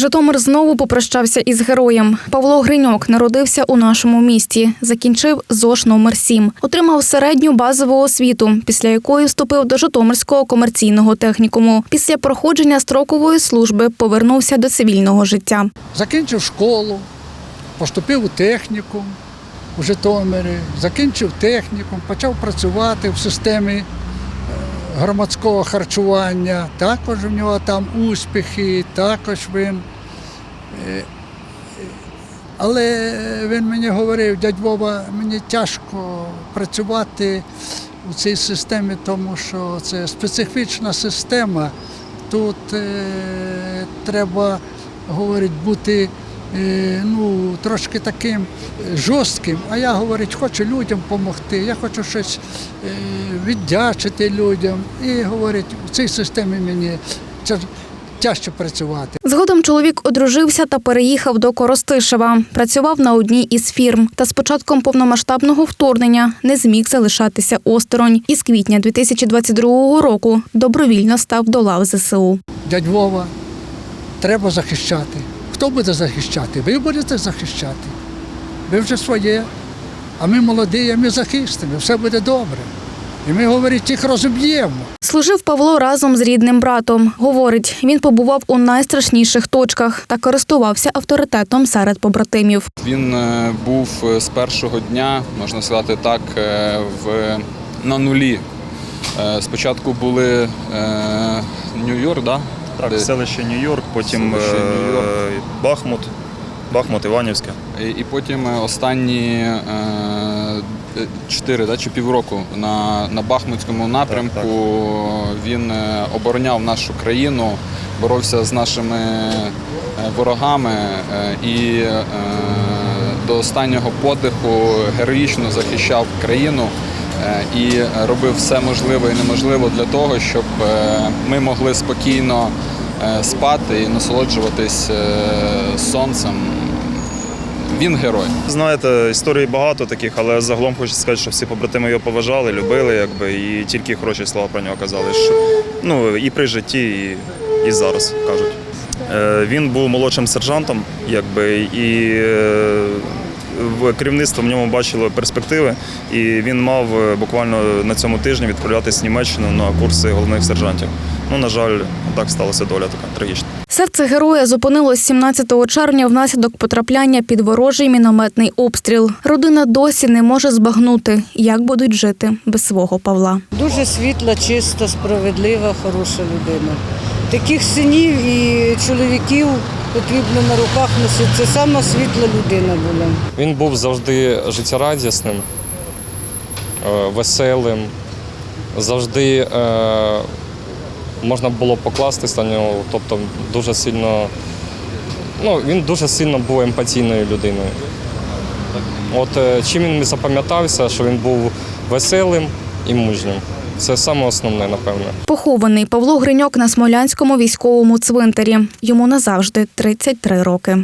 Житомир знову попрощався із героєм. Павло Гриньок народився у нашому місті. Закінчив ЗОШ номер 7 Отримав середню базову освіту, після якої вступив до Житомирського комерційного технікуму. Після проходження строкової служби повернувся до цивільного життя. Закінчив школу, поступив у технікум у Житомирі, закінчив технікум, почав працювати в системі громадського харчування. Також в нього там успіхи, також він. е, Але він мені говорив, дядь Вова, мені тяжко працювати у цій системі, тому що це специфічна система. Тут е, треба, говорить, бути е, ну, трошки таким жорстким. А я, говорить, хочу людям допомогти, я хочу щось е, віддячити людям. І говорить, у цій системі мені це тяжче працювати. Згодом чоловік одружився та переїхав до Коростишева. Працював на одній із фірм. Та з початком повномасштабного вторгнення не зміг залишатися осторонь. І з квітня 2022 року добровільно став до лав ЗСУ. Дядь Вова, треба захищати. Хто буде захищати? Ви будете захищати. Ви вже своє. А ми молоді, а ми захистимо, все буде добре. І ми, говорить, їх розіб'ємо. Служив Павло разом з рідним братом. Говорить, він побував у найстрашніших точках та користувався авторитетом серед побратимів. Він е, був е, з першого дня, можна сказати так, е, в, на нулі. Спочатку були е, Нью-Йорк, да? Так, Де- селище Нью-Йорк, потім Селище е, Нью-Йорк. Бахмут, Бахмут, Іванівське. І, і потім е, останні е, чотири да, чи півроку на, на Бахмутському напрямку Так, він е, обороняв нашу країну, боровся з нашими ворогами і до останнього подиху героїчно захищав країну і робив все можливе і неможливе для того, щоб е, ми могли спокійно е, спати і насолоджуватись е, сонцем. Він герой. Знаєте, історій багато таких, але загалом хочу сказати, що всі побратими його поважали, любили, якби, і тільки хороші слова про нього казали. Що, ну, і при житті, і, і зараз кажуть. Е, Він був молодшим сержантом, якби, і е, керівництво в ньому бачило перспективи, і він мав е, буквально на цьому тижні відправлятися в Німеччину на курси головних сержантів. Ну, на жаль, так сталася доля така трагічна. Серце героя зупинилось 17 червня внаслідок потрапляння під ворожий мінометний обстріл. Родина досі не може збагнути, як будуть жити без свого Павла. Дуже світла, чиста, справедлива, хороша людина. Таких синів і чоловіків потрібно на руках носити. Це сама світла людина була. Він був завжди життєрадісним, е, веселим, завжди е, можна було покластися на нього, тобто дуже сильно. Ну, він дуже сильно був емпатійною людиною. От е, чим він запам'ятався, що він був веселим і мужнім. Це саме основне, напевне. Похований Павло Гриньок на Смолянському військовому цвинтарі. Йому назавжди 33 роки.